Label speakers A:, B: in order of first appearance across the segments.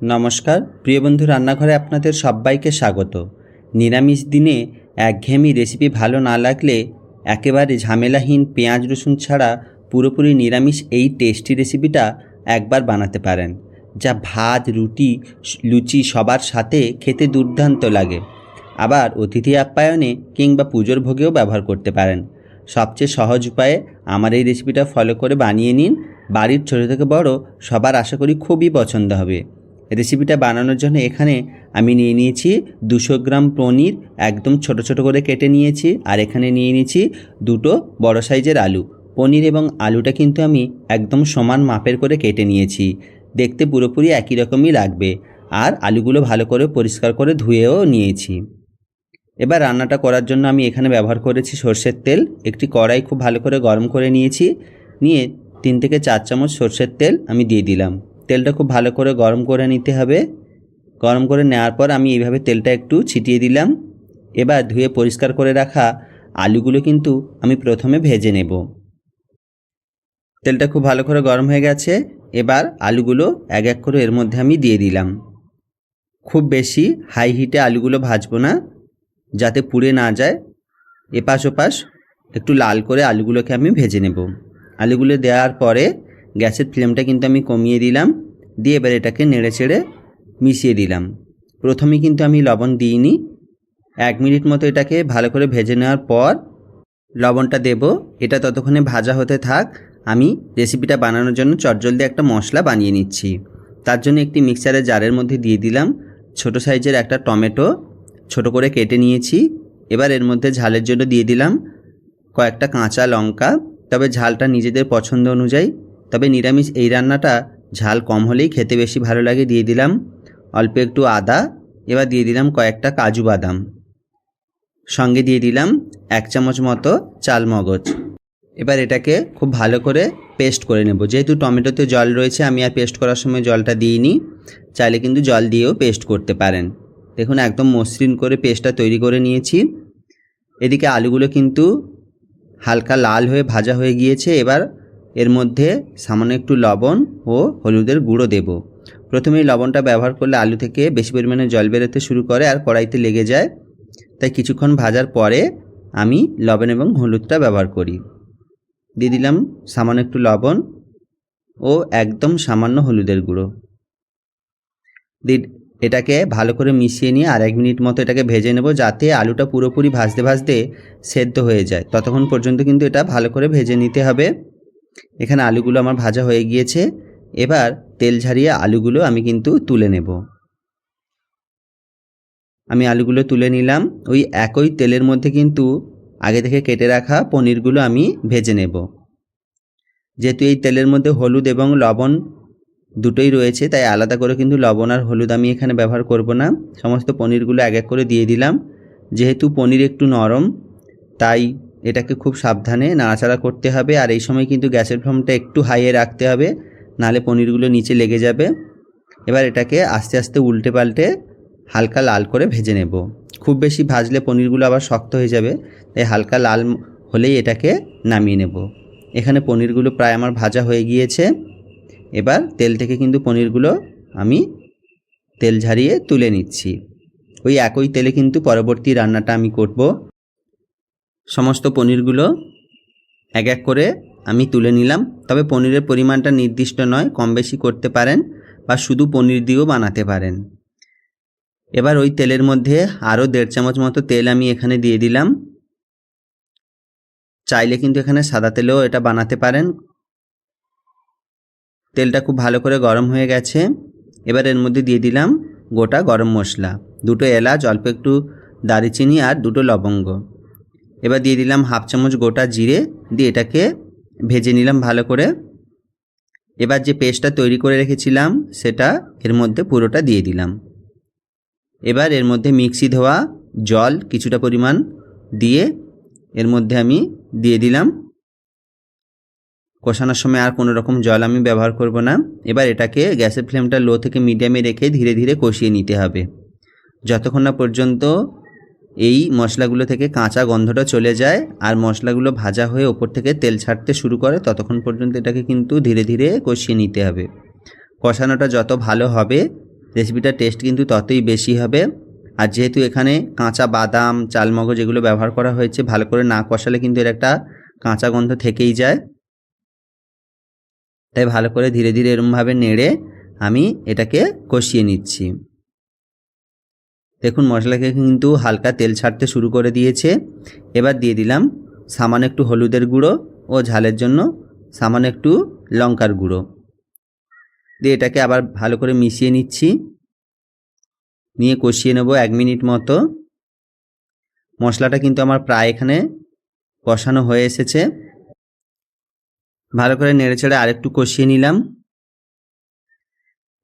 A: নমস্কার, প্রিয় বন্ধু রান্নাঘরে আপনাদের সবাইকে স্বাগত। নিরামিষ দিনে একঘেয়েমি রেসিপি ভালো না লাগলে একেবারে ঝামেলাহীন পেঁয়াজ রসুন ছাড়া পুরোপুরি নিরামিষ এই টেস্টি রেসিপিটা একবার বানাতে পারেন, যা ভাত, রুটি লুচি সবার সাথে খেতে দুর্দান্ত লাগে। আবার অতিথি আপ্যায়নে কিংবা পুজোর ভোগেও ব্যবহার করতে পারেন। সবচেয়ে সহজ উপায়ে আমার এই রেসিপিটা ফলো করে বানিয়ে নিন। বাড়ির ছোটো থেকে বড় সবার আশা করি খুবই পছন্দ হবে। রেসিপিটা বানানোর জন্য এখানে আমি নিয়ে নিয়েছি দুশো গ্রাম পনির, একদম ছোট ছোট করে কেটে নিয়েছি আর এখানে নিয়ে নিয়েছি দুটো বড় সাইজের আলু। পনির এবং আলুটা কিন্তু আমি একদম সমান মাপের করে কেটে নিয়েছি। দেখতে পুরোপুরি একই রকমই লাগবে। আর আলুগুলো ভালো করে পরিষ্কার করে ধুয়েও নিয়েছি। এবার রান্নাটা করার জন্য আমি এখানে ব্যবহার করেছি সর্ষের তেল। একটি কড়াই খুব ভালো করে গরম করে নিয়েছি। নিয়ে তিন থেকে চার চামচ সর্ষের তেল আমি দিয়ে দিলাম। তেলটা খুব ভালো করে গরম করে নিতে হবে। গরম করে নেওয়ার পর আমি এইভাবে তেলটা একটু ছিটিয়ে দিলাম। এবার ধুয়ে পরিষ্কার করে রাখা আলুগুলো কিন্তু আমি প্রথমে ভেজে নেব। তেলটা খুব ভালো করে গরম হয়ে গেছে। এবার আলুগুলো এক এক করে এর মধ্যে আমি দিয়ে দিলাম। খুব বেশি হাই হিটে আলুগুলো ভাজবো না, যাতে পুড়ে না যায়। এপাশ ওপাশ একটু লাল করে আলুগুলোকে আমি ভেজে নেব। আলুগুলো দেওয়ার পরে গ্যাসের ফ্লেমটা কিন্তু আমি কমিয়ে দিলাম, দিয়ে এবার এটাকে নেড়ে চেড়ে মিশিয়ে দিলাম। প্রথমে কিন্তু আমি লবণ দিইনি। এক মিনিট মতো এটাকে ভালো করে ভেজে নেওয়ার পর লবণটা দেব। এটা ততক্ষণে ভাজা হতে থাক। আমি রেসিপিটা বানানোর জন্য চটজলদি একটা মশলা বানিয়ে নিচ্ছি। তার জন্য একটি মিক্সারের জারের মধ্যে দিয়ে দিলাম ছোট সাইজের একটা টমেটো। ছোট করে কেটে নিয়েছি। এবার এর মধ্যে ঝালের জন্য দিয়ে দিলাম কয়েকটা কাঁচা লঙ্কা। তবে ঝালটা নিজেদের পছন্দ অনুযায়ী তবে নিরামিষ এই রান্নাটা ঝাল কম হলেই খেতে বেশি ভালো লাগে দিয়ে দিলাম অল্প একটু আদা, এবার দিয়ে দিলাম কয়েকটা কাজু বাদাম। সঙ্গে দিয়ে দিলাম এক চামচ মতো চাল মগজ। এবার এটাকে খুব ভালো করে পেস্ট করে নেব। যেহেতু টমেটোতে জল রয়েছে, আমি আর পেস্ট করার সময় জলটা দিইনি। চাইলে কিন্তু জল দিয়েও পেস্ট করতে পারেন। দেখুন, একদম মসৃণ করে পেস্টটা তৈরি করে নিয়েছি। এদিকে আলুগুলো কিন্তু হালকা লাল হয়ে ভাজা হয়ে গিয়েছে। এবার এর মধ্যে সামান্য একটু লবণ ও হলুদের গুঁড়ো দেব। প্রথমেই লবণটা ব্যবহার করলে আলু থেকে বেশি পরিমাণে জল বেরোতে শুরু করে আর কড়াইতে লেগে যায়। তাই কিছুক্ষণ ভাজার পরে আমি লবণ এবং হলুদটা ব্যবহার করি। দিয়ে দিলাম সামান্য একটু লবণ ও একদম সামান্য হলুদের গুঁড়ো। এটাকে ভালো করে মিশিয়ে নিয়ে আর এক মিনিট মতো এটাকে ভেজে নেব যাতে আলুটা পুরোপুরি ভাজতে ভাজতে সেদ্ধ হয়ে যায়। ততক্ষণ পর্যন্ত কিন্তু এটা ভালো করে ভেজে নিতে হবে। এখানে আলুগুলো আমার ভাজা হয়ে গিয়েছে। এবার তেল ঝারিয়ে আলুগুলো আমি কিন্তু তুলে নেব। আমি আলুগুলো তুলে নিলাম। ওই একই তেলের মধ্যে কিন্তু আগে থেকে কেটে রাখা পনিরগুলো আমি ভেজে নেব। যেহেতু এই তেলের মধ্যে হলুদ এবং লবণ দুটোই রয়েছে, তাই আলাদা করে কিন্তু লবণ আর হলুদ আমি এখানে ব্যবহার করব না। সমস্ত পনিরগুলো এক এক করে দিয়ে দিলাম। যেহেতু পনির একটু নরম, তাই এটাকে খুব সাবধানে নাড়াচাড়া করতে হবে আর এই সময় কিন্তু গ্যাসের ফ্লেমটা একটু হাইয়ে রাখতে হবে নালে পনিরগুলো নিচে লেগে যাবে। এবার এটাকে আস্তে আস্তে উল্টে পাল্টে হালকা লাল করে ভেজে নেব। খুব বেশি ভাজলে পনিরগুলো আবার শক্ত হয়ে যাবে, তাই হালকা লাল হলেই এটাকে নামিয়ে নেব। এখানে পনিরগুলো প্রায় আমার ভাজা হয়ে গিয়েছে। এবার তেল থেকে কিন্তু পনিরগুলো আমি তেল ঝারিয়ে তুলে নিচ্ছি। ওই একই তেলে কিন্তু পরবর্তী রান্নাটা আমি করব। সমস্ত পনিরগুলো এক এক করে আমি তুলে নিলাম। তবে পনিরের পরিমাণটা নির্দিষ্ট নয়, কম বেশি করতে পারেন বা শুধু পনির দিয়েও বানাতে পারেন। এবার ওই তেলের মধ্যে আরও দেড় চামচ মতো তেল আমি এখানে দিয়ে দিলাম। চাইলে কিন্তু এখানে সাদা তেলেও এটা বানাতে পারেন। তেলটা খুব ভালো করে গরম হয়ে গেছে। এবার এর মধ্যে দিয়ে দিলাম গোটা গরম মশলা। দুটো এলাচ, অল্প একটু দারুচিনি আর দুটো লবঙ্গ। এবার দিয়ে দিলাম হাফ চামচ গোটা জিরে, দিয়ে এটাকে ভেজে নিলাম ভালো করে। এবার যে পেস্টটা তৈরি করে রেখেছিলাম, সেটা এর মধ্যে পুরোটা দিয়ে দিলাম। এবার এর মধ্যে মিক্সি ধোয়া জল কিছুটা পরিমাণ দিয়ে এর মধ্যে আমি দিয়ে দিলাম। কষানোর সময় আর কোনো রকম জল আমি ব্যবহার করব না। এবার এটাকে গ্যাসের ফ্লেমটা লো থেকে মিডিয়ামে রেখে ধীরে ধীরে কষিয়ে নিতে হবে। যতক্ষণ না পর্যন্ত এই মশলাগুলো থেকে কাঁচা গন্ধটা চলে যায় আর মশলাগুলো ভাজা হয়ে ওপর থেকে তেল ছাড়তে শুরু করে, ততক্ষণ পর্যন্ত এটাকে কিন্তু ধীরে ধীরে কষিয়ে নিতে হবে। কষানোটা যত ভালো হবে রেসিপিটার টেস্ট কিন্তু ততই বেশি হবে। আর যেহেতু এখানে কাঁচা বাদাম, চালমগজ এগুলো ব্যবহার করা হয়েছে, ভালো করে না কষালে কিন্তু এর একটা কাঁচা গন্ধ থেকেই যায়। তাই ভালো করে ধীরে ধীরে এরমভাবে নেড়ে আমি এটাকে কষিয়ে নিচ্ছি। দেখুন, মশলাকে কিন্তু হালকা তেল ছাড়তে শুরু করে দিয়েছে। এবার দিয়ে দিলাম সামান্য একটু হলুদের গুঁড়ো ও ঝালের জন্য সামান্য একটু লঙ্কার গুঁড়ো। দিয়ে এটাকে আবার ভালো করে মিশিয়ে নিচ্ছি। নিয়ে কষিয়ে নেব এক মিনিট মতো। মশলাটা কিন্তু আমার প্রায় এখানে কষানো হয়ে এসেছে। ভালো করে নেড়ে চেড়ে আরেকটু কষিয়ে নিলাম।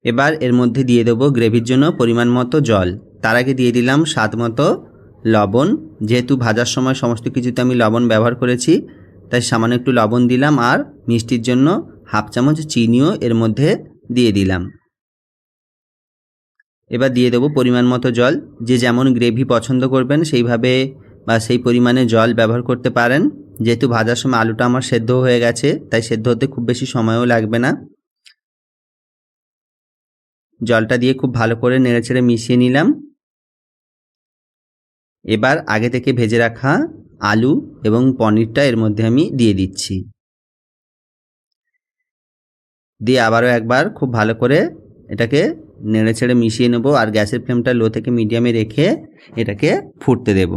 A: এবার এর মধ্যে দিয়ে দেবো গ্রেভির জন্য পরিমাণ মতো জল। তার আগে দিয়ে দিলাম স্বাদ মতো লবণ। যেহেতু ভাজার সময় সমস্ত কিছুতে আমি লবণ ব্যবহার করেছি, তাই সামান্য একটু লবণ দিলাম আর মিষ্টির জন্য হাফ চামচ চিনিও এর মধ্যে দিয়ে দিলাম। এবার দিয়ে দেবো পরিমাণ মতো জল। যে যেমন গ্রেভি পছন্দ করবেন সেইভাবে বা সেই পরিমাণে জল ব্যবহার করতে পারেন। যেহেতু ভাজার সময় আলুটা আমার সেদ্ধ হয়ে গেছে, তাই সেদ্ধ হতে খুব বেশি সময়ও লাগবে না। জলটা দিয়ে খুব ভালো করে নেড়ে নেড়েচেড়ে মিশিয়ে নিলাম। এবার আগে থেকে ভেজে রাখা আলু এবং পনিরটা এর মধ্যে আমি দিয়ে দিচ্ছি। দিয়ে আবারও একবার খুব ভালো করে এটাকে নেড়ে ছেড়ে মিশিয়ে নেব আর গ্যাসের ফ্লেমটা লো থেকে মিডিয়ামে রেখে এটাকে ফুটতে দেব।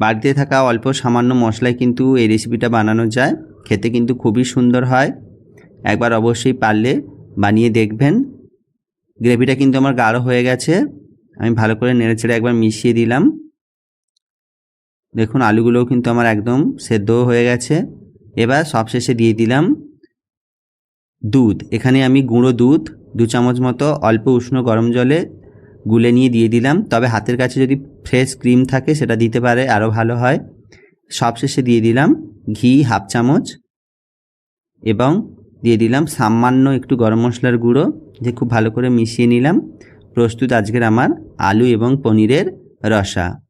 A: বাড়িতে থাকা অল্প সামান্য মশলায় কিন্তু এই রেসিপিটা বানানো যায়, খেতে কিন্তু খুবই সুন্দর হয়। একবার অবশ্যই পারলে বানিয়ে দেখবেন। গ্রেভিটা কিন্তু আমার গাঢ় হয়ে গেছে। আমি ভালো করে নেড়ে ছেড়ে একবার মিশিয়ে দিলাম। দেখুন, আলুগুলোও কিন্তু আমার একদম সেদ্ধও হয়ে গেছে। এবার সবশেষে দিয়ে দিলাম দুধ। এখানে আমি গুঁড়ো দুধ, দু চামচ মতো অল্প উষ্ণ গরম জলে গুলে নিয়ে দিয়ে দিলাম। তবে হাতের কাছে যদি ফ্রেশ ক্রিম থাকে, সেটা দিতে পারে, আরও ভালো হয়। সবশেষে দিয়ে দিলাম ঘি হাফ চামচ এবং দিয়ে দিলাম সামান্য একটু গরম মশলার গুঁড়ো, যে খুব ভালো করে মিশিয়ে নিলাম। প্রস্তুত আজকের আমার আলু এবং পনিরের রসা।